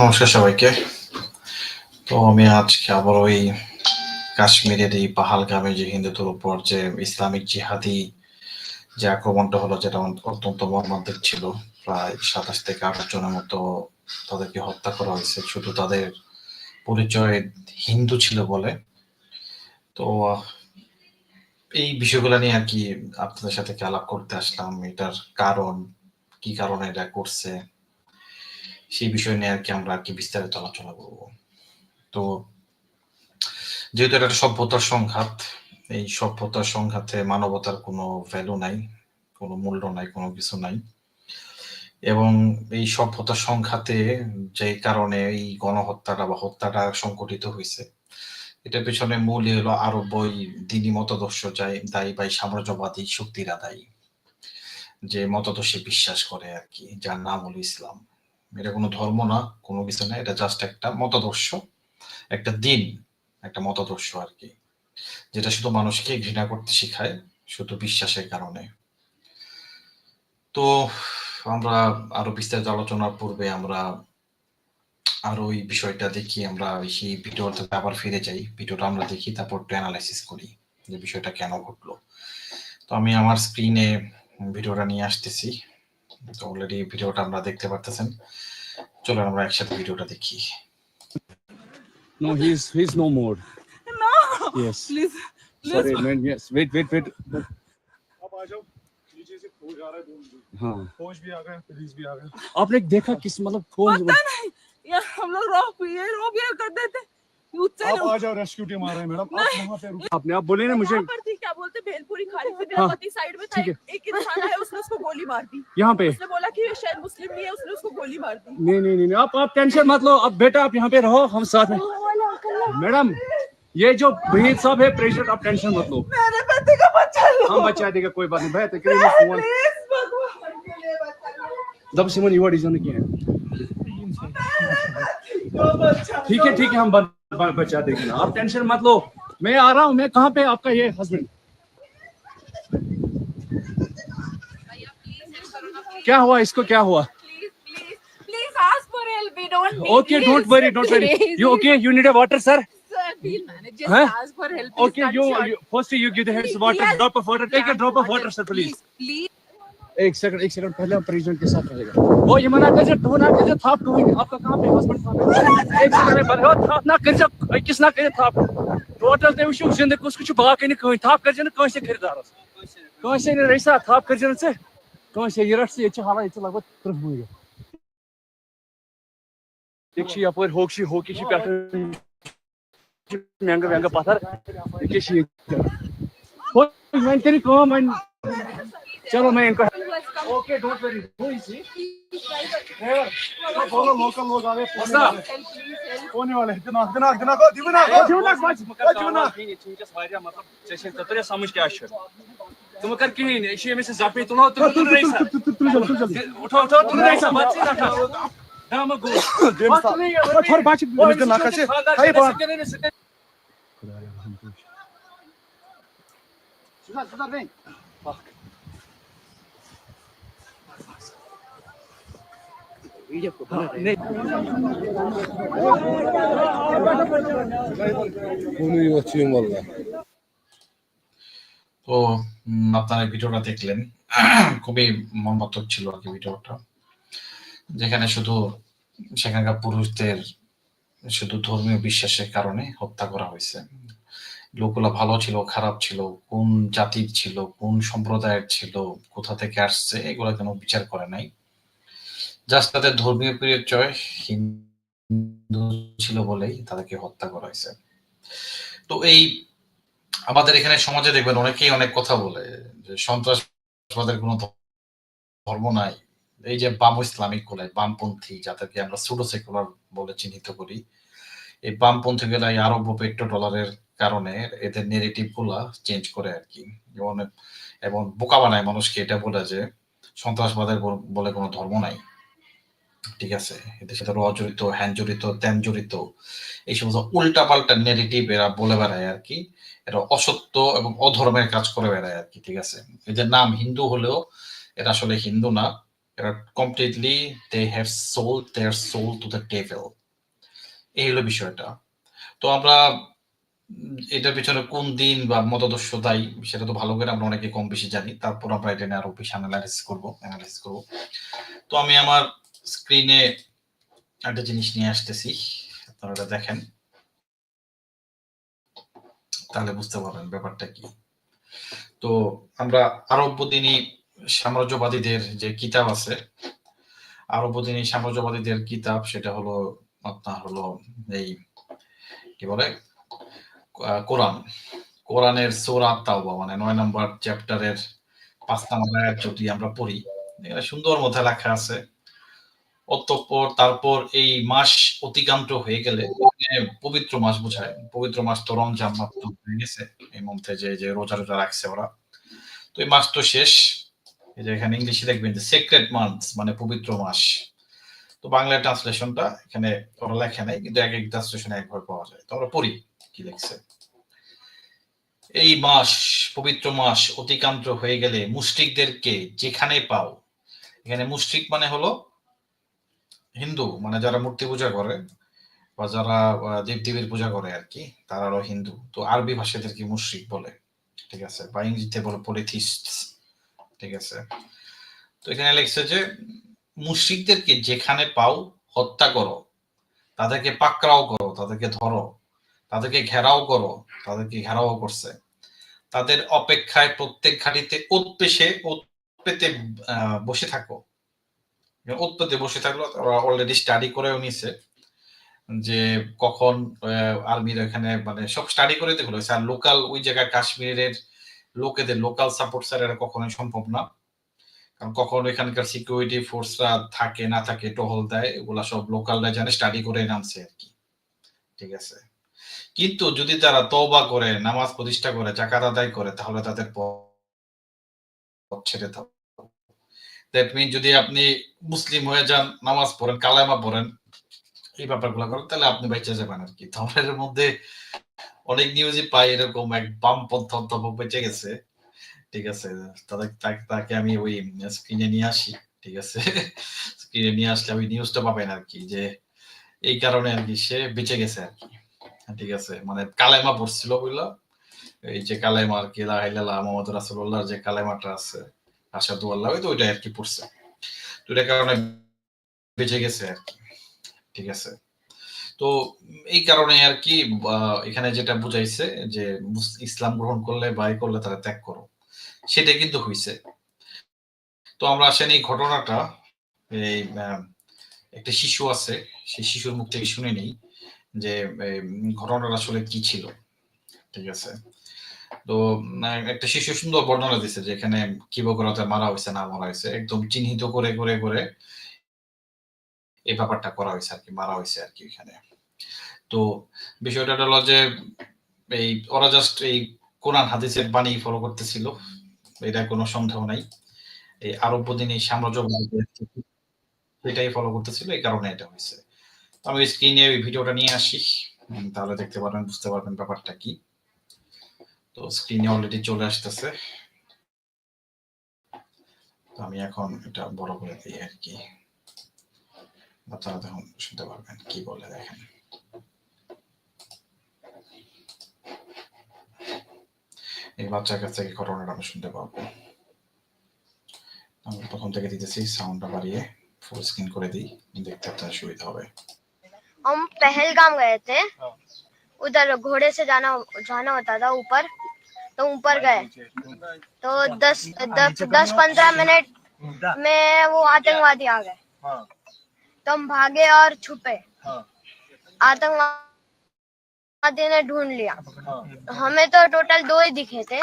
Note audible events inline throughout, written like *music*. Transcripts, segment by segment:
নমস্কার সবাইকে। তো আমি আজকে আবার ওই কাশ্মীরের এই পাহালগামে যে হিন্দুদের উপর যে ইসলামিক জিহাদি যে আক্রমণটা হলো, যেটা অত্যন্ত মর্মান্তিক ছিল, প্রায় সাতাশ থেকে আঠাশ জনের মতো তাদেরকে হত্যা করা হয়েছে। শুধু তাদের পরিচয় হিন্দু ছিল বলে। তো এই বিষয়গুলো নিয়ে আর কি আপনাদের সাথে আলাপ করতে আসলাম, এটার কারণ, কি কারণে এটা করছে সেই বিষয় নিয়ে আর কি আমরা আর কি বিস্তারিত আলোচনা করব। তো যেহেতু এটা সভ্যতার সংঘাত, এই সভ্যতার সংঘাতে মানবতার কোনো ভ্যালু নাই, কোনো মূল্য নাই, কোনো কিছু নাই। এবং এই সভ্যতার সংঘাতে যে কারণে এই গণহত্যাটা বা হত্যাটা সংঘটিত হয়েছে, এটার পেছনে মূল হলো আরব বই দিনই মতদর্শ যাই, দায়ী বা সাম্রাজ্যবাদী শক্তিরা দায়ী, যে মতদর্শে বিশ্বাস করে আর কি, যার নাম হলো ইসলাম। এটা কোনো ধর্ম না, কোনো কিছু না, এটা জাস্ট একটা মতাদর্শ, একটা দিন, একটা মতাদর্শ আর কি, যেটা শুধু মানুষকে ঘৃণা করতে শেখায়, শুধু বিশ্বাসের কারণে। তো আমরা আরও বিস্তারিত আলোচনার পূর্বে আমরা আরও ওই বিষয়টা দেখি, আমরা সেই ভিডিওতে আবার ফিরে যাই, ভিডিওটা আমরা দেখি, তারপর একটু অ্যানালাইসিস করি যে বিষয়টা কেন ঘটলো। তো আমি আমার স্ক্রিনে ভিডিওটা নিয়ে আসতেছি। তো অলরেডি ভিডিওটা আমরা দেখতে পারতেছেন চলুন আমরা একসাথে ভিডিওটা দেখি No, he's he's no more. No, Yes. please, please. Sorry, man. Yes. Wait, wait, wait. अब आ जाओ नीचे से फौज आ रहा है बोल दो हाँ फौज भी आ गया पुलिस भी आ गया आपने देखा किस मतलब कौन पता नहीं यार हम लोग रोक ये रोक ये कर देते آپ آ جاؤ ریسکیو ٹیم آ رہے ہیں میڈم آپ نے آپ بولے نا مجھے یہاں ہاں۔ پہ۔ نہیں نہیں آپ آپ ٹینشن مت لو۔ اب بیٹا آپ یہاں پہ رہو ہم ساتھ ہیں۔ میڈم یہ جو بھیل صاحب ہے پریشر آپ ٹینشن مت لو۔ ہم بچہ دے گا کوئی بات نہیں۔ بہت تکری میں فون دب سیمن یو ڈیزائن کیا ہے ٹھیک ہے ٹھیک ہے ہم بند۔ اپنا بچہ دیکھنا آپ ٹینشن مت لو۔ میں آ رہا ہوں۔ میں کہاں پہ آپ کا یہ ہسبینڈ کیا ہوا؟ اس کو کیا ہوا؟ اوکے ڈونٹ ویری ڈونٹ ویری یو اوکے یو نیڈ اے واٹر سر اوکے فرسٹ یو گیو the hands water. Drop of water. Take a drop of water sir ایک سیکنڈ ایک سیکنڈ، پہلے پریجن کے ساتھ رہے گا۔ وہ یہ منع کرجے ڈو نہ کرجے تھاپ ڈو آپ کا کام ہے، ہسبینڈ کام نہ کرجے کس نہ ٹوٹل تم وچھو زندہ کس کچھ باقی نہ کہیں۔ تھاپ کرجے نہ کانسے خریدارس کانسے نہ رئیسا تھاپ کرجے نہ سے۔ کانسے یہ رٹ سے یہ چھ حالہ یہ لگ بھگ 30 بوئی ایک چھ یپور ہوکشی ہوکشی پیٹھ مہنگا مہنگا پتھر۔ یہ چھ ون کری کام ون चलो मैं इनको okay don't worry who is he तो बोलो लोकल लोग आ गए पुलिस What's आ up? गए। होने वाले दिमाग दिमाग दिमाग को दिमाग को दिमाग को दिमाग ततरे समझ क्या छ तुम कर कहीं नहीं ये में से जापे तुलो तुम तुम नहीं सा उठो उठो तुम नहीं सा मत से ना दाम गो जेम्स साहब थोड़ा बात मुझे ना कसे हाय बात सुधा सुधा তো আপনারা ভিডিওটা দেখলেন। খুবই মর্মাত্মক ছিল আর কি ভিডিওটা। যেখানে শুধু সেখানকার পুরুষদের শুধু ধর্মীয় বিশ্বাসের কারণে হত্যা করা হয়েছে। লোকগুলা ভালো ছিল খারাপ ছিল কোন জাতির ছিল কোন সম্প্রদায়ের ছিল কোথা থেকে আসছে এগুলো কোনো বিচার করে নাই। জাস্ট তাদের ধর্মীয় পরিচয় হিন্দু ছিল বলেই তাদেরকে হত্যা করা হয়েছে। তো এই আমাদের এখানে সমাজে দেখবেন অনেকেই অনেক কথা বলে যে সন্ত্রাসবাদের কোনো ধর্ম নাই। এই যে বাম ইসলামিক বলে, বামপন্থী যাদেরকে আমরা সুডো সেকুলার বলে চিহ্নিত করি, এই বামপন্থী গুলা আরব পেট্রো ডলারের কারণে এদের নেগেটিভগুলা চেঞ্জ করে আর কি এবং এবং বোকা বানায় মানুষকে এটা বলে যে সন্ত্রাসবাদের বলে কোনো ধর্ম নাই। ঠিক আছে, এদের সাথে র জড়িত, হ্যান জড়িত, ত্যান জড়িত, এই সমস্ত উল্টা পাল্টা নেগেটিভ এরা বলে বেড়ায় আর কি। এরা অসত্য এবং অধর্মের কাজ করে বেড়ায় আর কি, ঠিক আছে। এদের নাম হিন্দু হলেও এরা আসলে হিন্দু না, এরা completely they have sold their soul to the table এই হলো বিষয়টা। তো আমরা এটার পিছনে কোন দিন বা মতাদর্শ দায়ী, সেটা তো ভালো করে আমরা অনেকে কম বেশি জানি, তারপর আমরা এটা নিয়ে আরও বেশি অ্যানালাইসিস করব অ্যানালাইসিস করব। তো আমি আমার স্ক্রিনে একটা জিনিস নিয়ে আসতেছি, আপনারা দেখেন। তাহলে বুঝতে পারবেন ব্যাপারটা কি। তো আমরা আরব্যদিনী সাম্রাজ্যবাদীদের যে কিতাব আছে আরব্যদিনী সাম্রাজ্যবাদীদের কিতাব, সেটা হলো আপনার হলো এই, কি বলে? কোরআন। কোরআনের সোরা তাওবা মানে নয় নম্বর চ্যাপ্টারের পাঁচ নম্বর যদি আমরা পড়ি, এখানে সুন্দর মধ্যে লেখা আছে অতঃপর তারপর এই মাস অতিক্রান্ত হয়ে গেলে পবিত্র মাস বোঝায়। পবিত্র মাস তো রমজান তো হয়ে গেছে। এই মধ্যে যে যে রোজা রোজা রাখছে ওরা। তো এই মাস তো শেষ। এই যে এখানে ইংলিশে দেখবেন যে সেক্রেট মান্থ মানে পবিত্র মাস। তো বাংলা ট্রান্সলেশনটা এখানে ওরা লেখা নাই, কিন্তু এক এক ট্রান্সলেশনে একভাবে পাওয়া যায়। তো আমরা পড়ি কি লিখছে। এই মাস, পবিত্র মাস অতিক্রান্ত হয়ে গেলে মুশরিকদেরকে যেখানে পাও, এখানে মুশরিক মানে হলো হিন্দু মানে যারা মূর্তি পূজা করে বা যারা আহ, দেব দেবীর পূজা করে আর কি তারা হলো হিন্দু। তো আরবি ভাষাদেরকে মুশরিক বলে ঠিক আছে? বা ইংরেজিতে বলে পলিথিস্ট ঠিক আছে? তো এখানে লিখছে যে মুশরিকদেরকে যেখানে পাও হত্যা করো তাদেরকে পাকড়াও করো তাদেরকে ধরো তাদেরকে ঘেরাও করো তাদেরকে ঘেরাও করছে। তাদের অপেক্ষায় প্রত্যেক ঘাটিতে ওত পেশে ওত পেতে বসে থাকো। ওত পেতে বসে থাকল অলরেডি স্টাডি করেও নিছে যে কখন আর্মির এখানে মানে সব স্টাডি করে দেখল আর লোকাল ওই জায়গায় কাশ্মীরের লোকেদের লোকাল সাপোর্ট স্যার এটা কখনোই সম্ভব না। কারণ কখন এখানকার সিকিউরিটি ফোর্সরা থাকে, না থাকে, টহল দেয়, এগুলা সব লোকালরা জানে স্টাডি করে নামছে আর কি। ঠিক আছে? কিন্তু যদি তারা তওবা করে, নামাজ প্রতিষ্ঠা করে জাকাত আদায় করে, তাহলে তাদের পথ ছেড়ে দাও। দ্যাট মিন যদি আপনি মুসলিম হয়ে যান, নামাজ পড়েন, কালামা পড়েন, এই ব্যাপারগুলো করেন, তাহলে আপনি বেঁচে যাবেন আর কি। তো আমরা এর মধ্যে অনেক নিউজই পাই এরকম এক বামপন্থা অধ্যাপক বেঁচে গেছে, ঠিক আছে? তাকে- তাকে আমি ওই স্ক্রিনে নিয়ে আসি, ঠিক আছে? স্ক্রিনে নিয়ে আসলে ওই নিউজটা পাবেন আর কি, যে এই কারণে আর কি সে বেঁচে গেছে আর কি, ঠিক আছে? মানে কালেমা পড়ছিল বুঝলা? এই যে কালেমা আর কি লাইলাল্লাহ মোহাম্মদ রাসূলুল্লাহ যে কালেমাটা আছে আসাদু আল্লাহ তো ওইটা আর কি পড়ছে। তো কারণে বেঁচে গেছে আর কি, ঠিক আছে। তো এই কারণে আর কি এখানে যেটা বুঝাইছে যে ইসলাম গ্রহণ করলে বাই করলে তারা ত্যাগ করো সেটা কিন্তু হইছে। তো আমরা আসেন এই ঘটনাটা, এই একটা শিশু আছে, সেই শিশুর মুখ থেকে শুনে নেই যে ঘটনাটা আসলে কি ছিল, ঠিক আছে? তো একটা শিশু সুন্দর বর্ণনা দিছে যে এখানে কি বকরতে মারা হয়েছে না মারা হয়েছে একদম চিহ্নিত করে করে করে এই ব্যাপারটা করা হয়েছে আর কি, মারা হয়েছে আর কি এখানে। তো বিষয়টা হলো যে এই ওরা জাস্ট এই কোরআন হাদিসের বাণী ফলো করতেছিল, এটা কোনো সন্দেহ নাই। এই আরব্য দিন সাম্রাজ্য *laughs* এটাই ফলো করতেছিল, এই কারণে এটা হয়েছে আমি স্ক্রিনে ভিডিওটা নিয়ে আসি তাহলে দেখতে পারবেন, বুঝতে পারবেন ব্যাপারটা কি। তো স্ক্রিনে অলরেডি চলে আসতেছে তো আমি এখন এটা বড় করে দিই আর কি আপনারা তখন শুনতে পারবেন কি বলে দেখেন এই বাচ্চার কাছ থেকে ঘটনাটা আমরা শুনতে পারবো আমি প্রথম থেকে দিতেছি সাউন্ডটা বাড়িয়ে ফুল স্ক্রিন করে দিই দেখতে আপনার সুবিধা হবে हम पहलगाम गए थे उधर घोड़े से जाना जाना होता था ऊपर تو اوپر گئے۔ تو دس دس پندرہ منٹ میں وہ آتنکوادی آ گئے۔ تو ہم بھاگے اور چھپے۔ آتنکوادی نے ڈھونڈ لیا۔ ہمیں تو ٹوٹل دو ہی دکھے تھے۔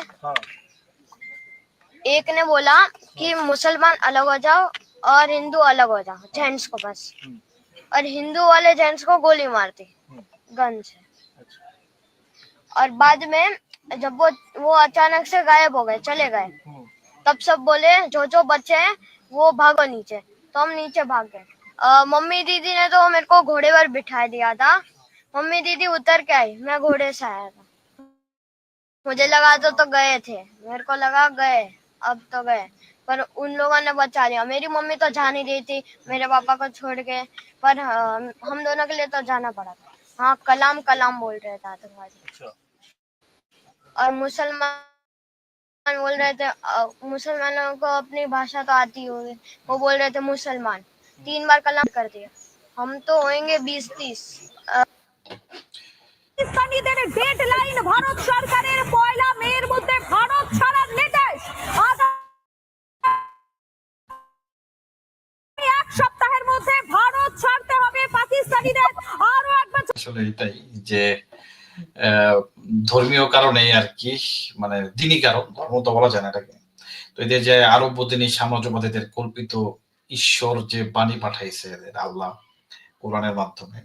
ایک نے بولا کہ مسلمان الگ ہو جاؤ اور ہندو الگ ہو جاؤ، جینٹس کو بس۔ اور ہندو والے جینٹس کو گولی مارتی گن سے۔ اور بعد میں جب وہ وہ اچانک سے غائب ہو گئے چلے گئے۔ تب سب بولے جو جو بچے ہیں وہ بھاگو نیچے۔ تو ہم نیچے بھاگ گئے۔ ممی دیدی نے تو میرے کو گھوڑے پر بٹھا دیا تھا۔ ممی دیدی اتر کے آئی میں گھوڑے سے آیا تھا۔ مجھے لگا تو تو گئے تھے۔ میرے کو لگا گئے اب تو گئے۔ پر ان لوگوں نے بچا لیا۔ میری ممی تو جا نہیں رہی تھی میرے پاپا کو چھوڑ کے۔ پر ہم دونوں کے لیے تو جانا پڑا تھا۔ ہاں کلام کلام بول رہے تھا اچھا۔ تمہاری और मुसलमान बोल रहे थे अ, मुसलमानों को अपनी भाषा तो आती होगी वो बोल रहे थे मुसलमान तीन बार कलाम कर दिया हम तो होंगे बीस तीस পাকিস্তানিদের ডেডলাইন ভারত সরকারের পয়লা মেয়ের মধ্যে ভারত ছাড়ার নির্দেশ আগামী এক সপ্তাহের মধ্যে ভারত ছাড়তে হবে পাকিস্তানিদের আরো একবার আসলে এটাই যে আহ, ধর্মীয় কারণে আর কি মানে দিনই কারণ, ধর্ম তো বলা যায় না এটাকে। তো এদের যে আরব দিনী সাম্রাজ্যবাদীদের কল্পিত ঈশ্বর যে বাণী পাঠাইছে এদের, আল্লাহ কোরআনের মাধ্যমে।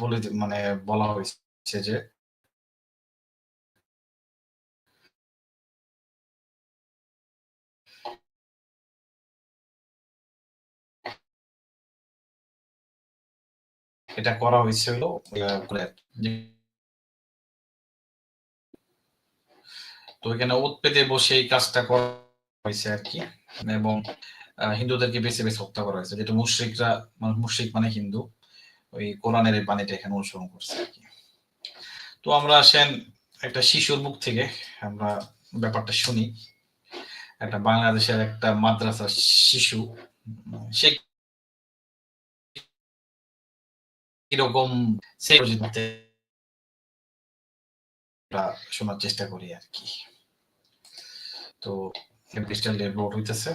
বলে মানে বলা হয়েছে যে এটা করা হয়েছিল আহ, তো এখানে ওত পেতে বসে এই কাজটা করা হয়েছে আর কি। এবং হিন্দুদেরকে বেছে বেছে হত্যা করা হয়েছে যেটা মুশ্রিকরা মানে মুশ্রিক মানে হিন্দু ওই কোরআনের এই বাণীটা এখানে অনুসরণ করছে আর কি। তো আমরা আসেন একটা শিশুর মুখ থেকে আমরা ব্যাপারটা শুনি। একটা বাংলাদেশের একটা মাদ্রাসা শিশু সে কীরকম সেই আমরা শোনার চেষ্টা করি আর কি। তো ক্রিস্টাল লোড হইতেছে।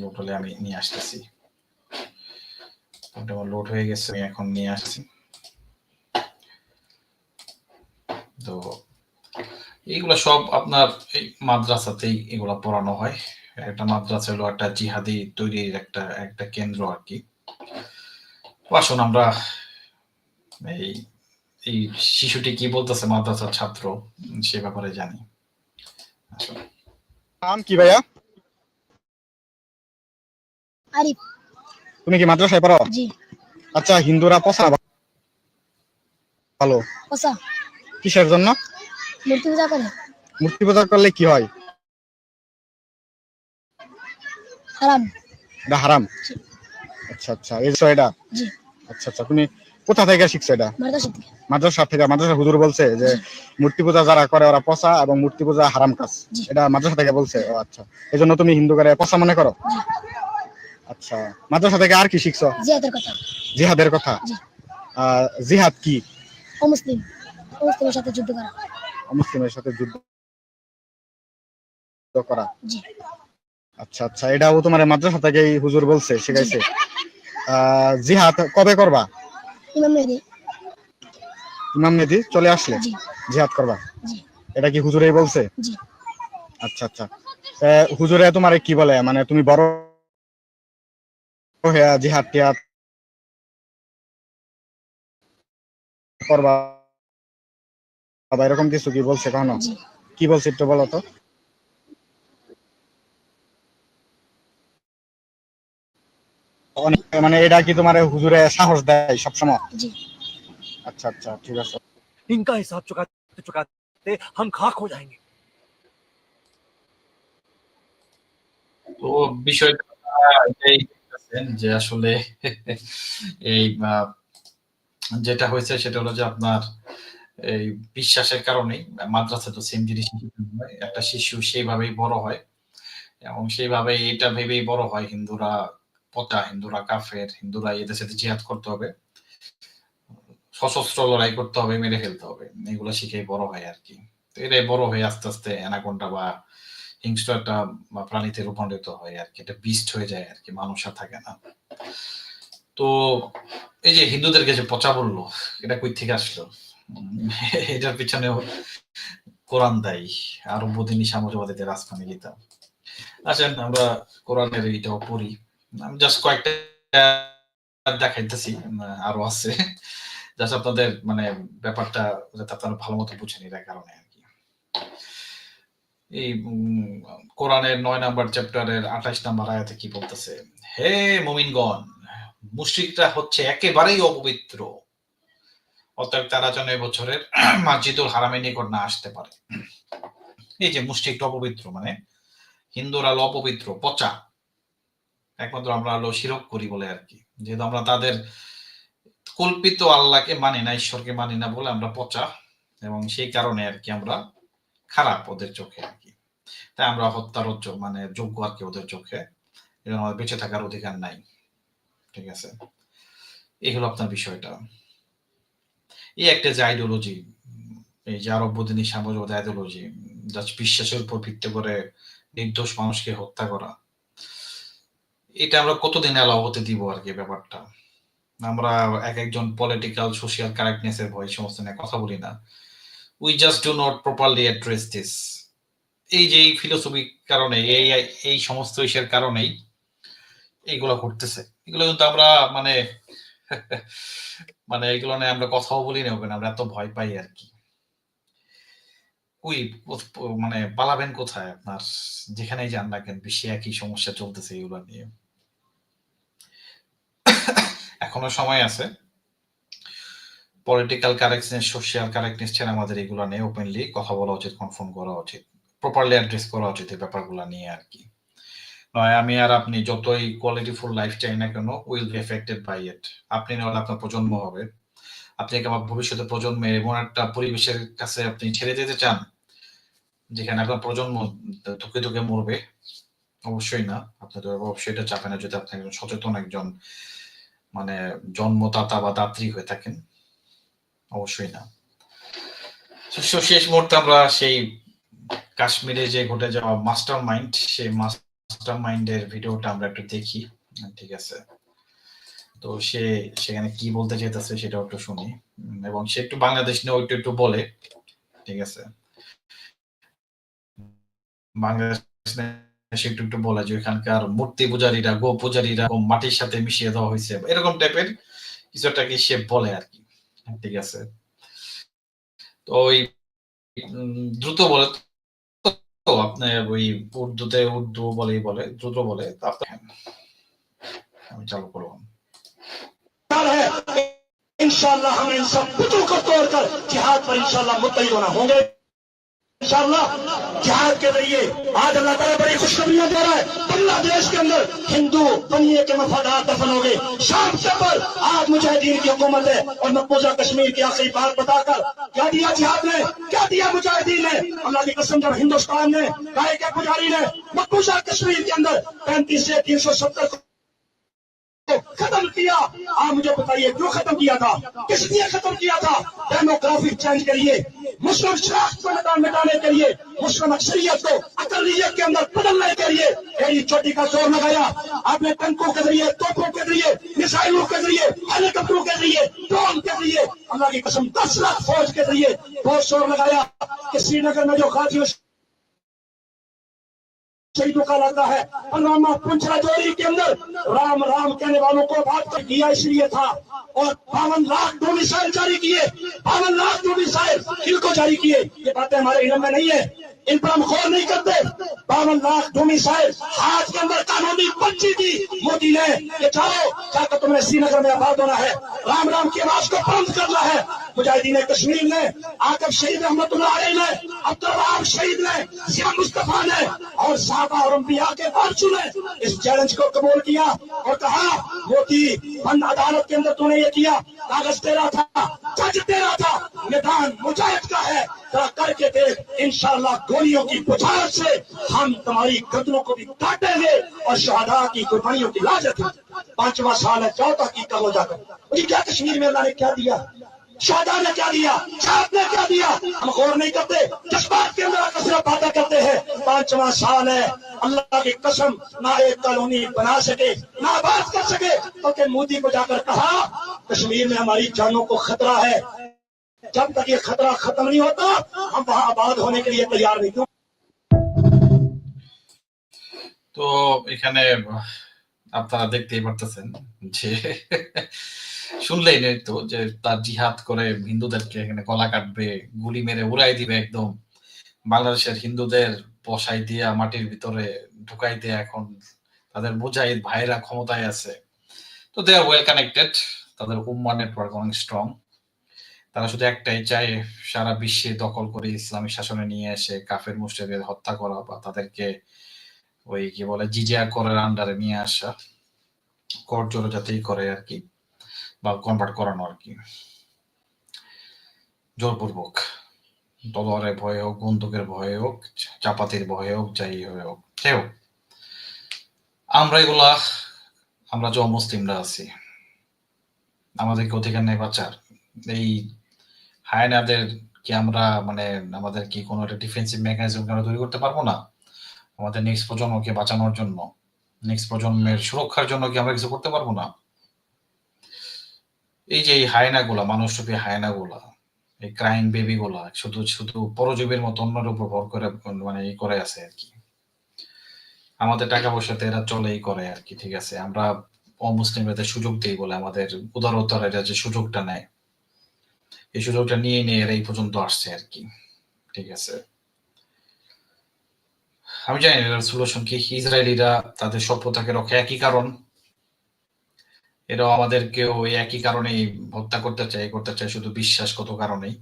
লোড হলে আমি নিয়ে আসতেছি। আমার লোড হয়ে গেছে, আমি এখন নিয়ে আসছি। তো এইগুলা সব আপনার এই মাদ্রাসাতেই এগুলা পড়ানো হয়। একটা মাদ্রাসা হলো একটা জিহাদি তৈরির একটা একটা কেন্দ্র আর কি। আসুন আমরা এই এই শিশুটি কি বলতেছে মাদ্রাসার ছাত্র সে ব্যাপারে জানি। নাম কি ভাইয়া? আরিফ। তুমি কি মাদ্রাসায় পড়ো? জি। আচ্ছা হিন্দুরা পচা ভালো। পচা কিসের জন্য? মূর্তি পূজা করে। মূর্তি পূজা করলে কি হয়? হারাম। এটা হারাম? আচ্ছা আচ্ছা। এই এটা? জি। আচ্ছা আচ্ছা। তুমি কোথা থেকে শিখছো এটা? মাদ্রাসা থেকে। মাদ্রাসা হুজুর বলছে যে মূর্তি পূজা যারা করে ওরা পচা এবং মূর্তি পূজা হারাম কাজ। এটা মাদ্রাসা থেকে বলছে ও আচ্ছা। এই জন্য তুমি হিন্দু করে পচা মনে করো? আচ্ছা। মাদ্রাসা থেকে আর কি শিখছো? কথা। জিহাদের কথা? জিহাদ কি? অমুসলিম। অমুসলিমের সাথে যুদ্ধ করা। মুসলিমের সাথে যুদ্ধ করা। আচ্ছা আচ্ছা। এটাও তোমার মাদ্রাসা থেকে হুজুর বলছে শিখাইছে। আহ, জিহাদ কবে করবা? ইমাম মেহেদি। ইমাম চলে আসলে? জিহাদ করবা? এটা কি হুজুরেই বলছে? আচ্ছা আচ্ছা। হুজুরে তোমার কি বলে? মানে তুমি বড় হইয়া জিহাদ টিহাদ করবা এরকম কিছু কি বলছে কখনো? কি বলছে একটু বলো তো। অনেক মানে এটা কি তোমার হুজুরে সাহস দেয় সবসময় জি আচ্ছা আচ্ছা ঠিক আছে इनका हिसाब चुकाते चुकाते हम खाक हो जाएंगे তো বিষয়টা এটাই দেখতেছেন যে আসলে এই আহ, যেটা হয়েছে সেটা হলো যে আপনার এই বিশ্বাসের কারণেই মাদ্রাসা তো সেম জিনিস শেখানো হয়। একটা শিশু সেইভাবেই বড় হয় এবং সেইভাবে এটা ভেবেই বড় হয় হিন্দুরা পচা হিন্দুরা কাফের, হিন্দুরা এদের সাথে জিহাদ করতে হবে। সশস্ত্র লড়াই করতে হবে, মেরে ফেলতে হবে। এগুলো শিখেই বড় হয় আর কি। তো এটাই বড় হয়ে আস্তে আস্তে অ্যানাকোন্ডা বা হিংস্র একটা প্রাণীতে রূপান্তরিত হয় আর কি। এটা বিস্ট হয়ে যায় আর কি, মানুষ আর থাকে না। তো এই যে হিন্দুদেরকে যে পচা বলল, এটা কই থেকে আসলো? এটার পিছনে কোরআন দায়ী আরও বদিনী সাম্রাজ্যবাদীদের আসমানি গীতা। আসেন, আমরা কোরআনের এইটাও পড়ি। আমি জাস্ট কয়েকটা দেখাইতেছি আরও আছে। জাস্ট আপনাদের মানে ব্যাপারটা আপনারা ভালো মতো বুঝেন এটার কারণে আর কি। এই কোরআনের নয় নাম্বার চ্যাপ্টারের আঠাশ নাম্বার আয়াতে কি বলতেছে? হে মুমিনগণ, মুশরিকরা হচ্ছে একেবারেই অপবিত্র। অতএব তারা যেন এবছরের *clears throat* মাসজিদুল হারামের নিকট না আসতে পারে। এই যে মুষ্টি অপবিত্র মানে হিন্দুরা অপবিত্র, পচা। একমাত্র আমরা হলো শিরক করি বলে আর কি। যেহেতু আমরা তাদের কল্পিত আল্লাহকে মানি না, ঈশ্বরকে মানি না বলে আমরা পচা এবং সেই কারণে আর কি আমরা খারাপ ওদের চোখে আর কি। তাই আমরা হত্যার মানে যোগ্য আর কি ওদের চোখে। জন্য আমাদের বেঁচে থাকার অধিকার নাই। ঠিক আছে? এই হলো আপনার বিষয়টা। এই একটা যে আইডিওলজি এই যে আরব্যদিনী সাম্রাজ্যবাদ আইডিওলজি যা বিশ্বাসের উপর ভিত্তি করে নির্দোষ মানুষকে হত্যা করা। এটা আমরা কতদিন অ্যালাউ হতে দিব আর কি ব্যাপারটা? আমরা এক একজন পলিটিক্যাল সোশিয়াল কারেক্টনেস এর ভয় সমস্ত নিয়ে কথা বলি না। We just do not properly address this এই যে এই কারণে, এই এই সমস্ত ইসের কারণেই এইগুলো ঘটতেছে। এগুলো কিন্তু আমরা মানে মানে এগুলো নিয়ে আমরা কথাও বলি না, ওখানে আমরা এত ভয় পাই আর কি ওই মানে পালাবেন কোথায় আপনার? যেখানেই যান না কেন, বেশি একই সমস্যা চলতেছে এগুলো নিয়ে। এখনও সময় আছে। পলিটিক্যাল কারেক্টনেস সোশিয়াল কারেক্টনেস ছাড়া আমাদের এগুলো নিয়ে ওপেনলি কথা বলা উচিত কনফার্ম করা উচিত। প্রপারলি অ্যাড্রেস করা উচিত এই ব্যাপারগুলো নিয়ে আর কি। নয়, আমি আর আপনি যতই কোয়ালিটিফুল লাইফ চাই না কেন will be affected by it আপনি নাহলে আপনার প্রজন্ম হবে। আপনি কি আমার ভবিষ্যতে প্রজন্মের এমন একটা পরিবেশের কাছে আপনি ছেড়ে যেতে চান, যেখানে আপনার প্রজন্ম ধুকে ধুকে মরবে। অবশ্যই না। আপনি তো অবশ্যই এটা চাপে না যদি আপনি একজন সচেতন একজন মানে জন্মদাতা বা দাত্রী হয়ে থাকেন, অবশ্যই না। শেষ মুহূর্তে আমরা সেই কাশ্মীরে যে ঘটে যাওয়া মাস্টার মাইন্ড সেই মাস্টার মাইন্ডের ভিডিওটা আমরা একটু দেখি। ঠিক আছে। তো সে সেখানে কি বলতে চাইতেছে সেটা একটু শুনি। এবং সে একটু বাংলাদেশ নিয়ে একটু একটু বলে। ঠিক আছে। বাংলাদেশ সে একটু একটু বলে যে ওইখানকার মূর্তি পূজারীরা গো পূজারীরা ও মাটির সাথে মিশিয়ে দেওয়া হয়েছে এরকম টাইপের কিছু একটা কি সে বলে আর কি ঠিক আছে তো ওই উম, দ্রুত বলে তো আপনি ওই উর্দুতে উর্দু বলেই বলে দ্রুত বলে তো আপনি আমি চালু করলাম इंशाल्लाह हम इन सब पुतों को तोड़कर जिहाद पर इंशाल्लाह मुतई होना होंगे انشاءاللہ، جہاد کے ذریعے آج اللہ تعالیٰ بڑی خوشخبریاں دے رہا ہے۔ بنگلہ دیش کے اندر ہندو بنیے کے مفادات دفن ہو گئے۔ شام سے پر آج مجاہدین کی حکومت ہے اور مقبوضہ کشمیر کی آخری بات بتا کر، کیا دیا جہاد نے؟ کیا دیا مجاہدین نے؟ اللہ کی قسم جب ہندوستان نے گائے کے پجاری نے مقبوضہ کشمیر کے اندر پینتیس سے تین سو ستر کو ختم کیا۔ آپ مجھے بتائیے، کیوں ختم کیا تھا؟ کس لیے ختم کیا تھا؟ ڈیموگرافک چینج کریے مسلم شناخت کو مٹانے کے لیے، مسلم اکثریت کو اقلیت کے اندر بدلنے کے لیے میری چوٹی کا زور لگایا۔ آپ نے ٹنکوں کے ذریعے، توپوں کے ذریعے مسائلوں کے ذریعے، ہیلی کاپٹروں کے ذریعے، ڈرون کے ذریعے، اللہ کی قسم، دس لاکھ فوج کے ذریعے بہت زور لگایا۔ کہ سری نگر میں جو خاصی شہیدوں کا لگتا ہے۔ پنواما پنچھا جوری کے اندر رام رام کہنے والوں کو بات کیا اس لیے تھا۔ اور باون لاکھ دو میسائل جاری کیے۔ باون لاکھ دو میسائل ان کو جاری کیے۔ یہ باتیں ہمارے علم میں نہیں ہے ان پر ہم غور نہیں کرتے۔ باون لاکھ دھومی صاحب، ہاتھ کے اندر قانونی بچی دی مودی نے کہ چاہو جا تم نے سری نگر میں آباد ہونا ہے۔ رام رام کی آواز کو بند کرنا ہے۔ مجاہدین کشمیر نے آکب شہید رحمت اللہ علیہ نے عبدالرحم شہید نے سیا مصطفیٰ نے اور صحابہ اور انبیاء کے بارچو نے اس چیلنج کو قبول کیا اور کہا، مودی بند عدالت کے اندر تو نے یہ کیا، کاغذ تیرا تھا، جج تیرا تھا، میدان مجاہد کا ہے۔ طرح کر کے دیکھ انشاءاللہ گولیوں کی بجھار سے ہم تمہاری قدروں کو بھی کاٹیں گے اور شہداء کی قربانیوں کی لاجت ہے۔ پانچواں سال ہے چوتھا کی کم ہو جاتا مجھے کیا کشمیر میں اللہ نے کیا دیا؟ شہداء نے کیا دیا؟ شہاد نے کیا دیا؟ ہم غور نہیں کرتے، جذبات کے اندر کثرت پیدا کرتے ہیں۔ پانچواں سال ہے، اللہ کی قسم نہ ایک کالونی بنا سکے، نہ آباد کر سکے۔ تو کہ مودی کو جا کر کہا، کشمیر میں ہماری جانوں کو خطرہ ہے۔ जब तक ये खतरा खत्म नहीं होता हम वहां आबाद होने के लिए तैयार नहीं क्यों তো এখানে আপনারা দেখতেই পারতেছেন যে শুনলেই নেই তো যে তার জিহাদ করে হিন্দুদেরকে এখানে গলা কাটবে গুলি মেরে উড়াই দিবে একদম বাংলাদেশের হিন্দুদের বসাই দিয়া মাটির ভিতরে ঢুকাই দিয়ে এখন তাদের মুজাহিদ ভাইরা ক্ষমতায় আছে তো দে আর ওয়েল কানেক্টেড তাদের উম্মা নেটওয়ার্ক অনেক স্ট্রং তারা শুধু একটাই চায় সারা বিশ্বে দখল করে ইসলামী শাসনে নিয়ে এসে কাফের মুসলিমদের হত্যা করা বা তাদেরকে ওই কি বলে জিজিয়া করের আন্ডারে নিয়ে আসা কর জোর যাতেই করে আর কি, বা কনভার্ট করানো আর কি। জোরপূর্বক। তলোয়ারের ভয়ে হোক, বন্দুকের ভয়ে হোক, চাপাতির ভয়ে হোক, যাই হয়ে হোক কেউ আমরা এগুলা, আমরা যে মুসলিমরা আছি, আমাদেরকে অধিকার নেই বাঁচার, এই হায়নাদের কি আমরা মানে আমাদের কি কোনো একটা ডিফেন্সিভ মেকানিজম আমরা তৈরি করতে পারব না? আমাদের নেক্সট প্রজন্মকে বাঁচানোর জন্য নেক্সট প্রজন্মের সুরক্ষার জন্য কি আমরা কিছু করতে পারব না? এই যে এই হায়না গুলা মানুষরূপী হায়না গুলা এই ক্রাইম বেবি গুলা শুধু শুধু পরজীবীর মতো অন্যের উপর ভর করে মানে ই করে আছে আর কি। আমাদের টাকা পয়সাতে এরা চলেই করে আর কি, ঠিক আছে? আমরা অমুসলিমদের সুযোগ দিই বলে আমাদের উদারতার এরা যে সুযোগটা নেয়। এই সুযোগটা নিয়ে নিয়ে এরা এই পর্যন্ত আসছে আর কি ঠিক আছে? আমি জানি না সলিউশন কি। ইসরায়েলিরা তাদের সভ্যতাকে রক্ষা একই কারণ। এরাও আমাদেরকেও একই কারণেই হত্যা করতে চায় করতে চায় শুধু বিশ্বাসগত কারণেই।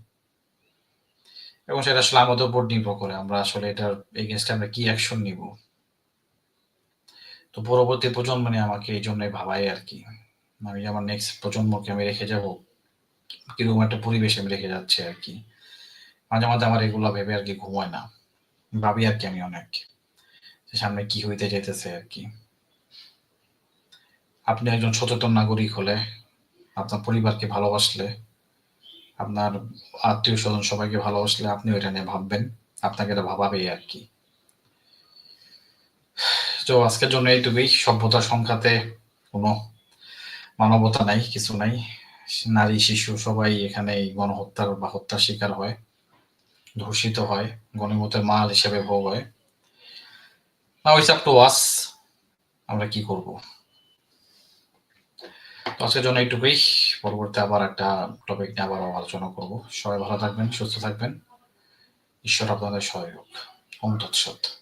এবং সেটা আমাদের উপর নির্ভর করে। আমরা আসলে এটার এগেনস্টে আমরা কি অ্যাকশন নিব? তো পরবর্তী প্রজন্ম নিয়ে আমাকে এই জন্যই ভাবাই আর কি আমি আমার নেক্সট প্রজন্মকে আমি রেখে যাব। কীরকম একটা পরিবেশ আমি রেখে যাচ্ছে আর কি। মাঝে মাঝে আমার এগুলো ভেবে আর কি ঘুমায় না। ভাবি আর কি আমি অনেক। সামনে কি হইতে যেতেছে আর কি। আপনি একজন সচেতন নাগরিক হলে, আপনার পরিবারকে ভালোবাসলে, আপনার আত্মীয় স্বজন সবাইকে ভালোবাসলে আপনি ওইটা নিয়ে ভাববেন। আপনাকে এটা ভাবাবেই আর কি। তো আজকের জন্য এইটুকুই। সভ্যতা সংখ্যাতে কোনো মানবতা নাই, কিছু নাই। নারী, শিশু সবাই এখানে গণহত্যার বা হত্যার শিকার হয় ধর্ষিত হয়, গণিমতের মাল হিসেবে ভোগ হয়। ইটস আপ টু আস, আমরা কি করব? তো আজকের জন্য এইটুকুই। পরবর্তী আবার একটা টপিক নিয়ে আবার আলোচনা করব। সবাই ভালো থাকবেন, সুস্থ থাকবেন। ঈশ্বর আপনাদের সহায় হোক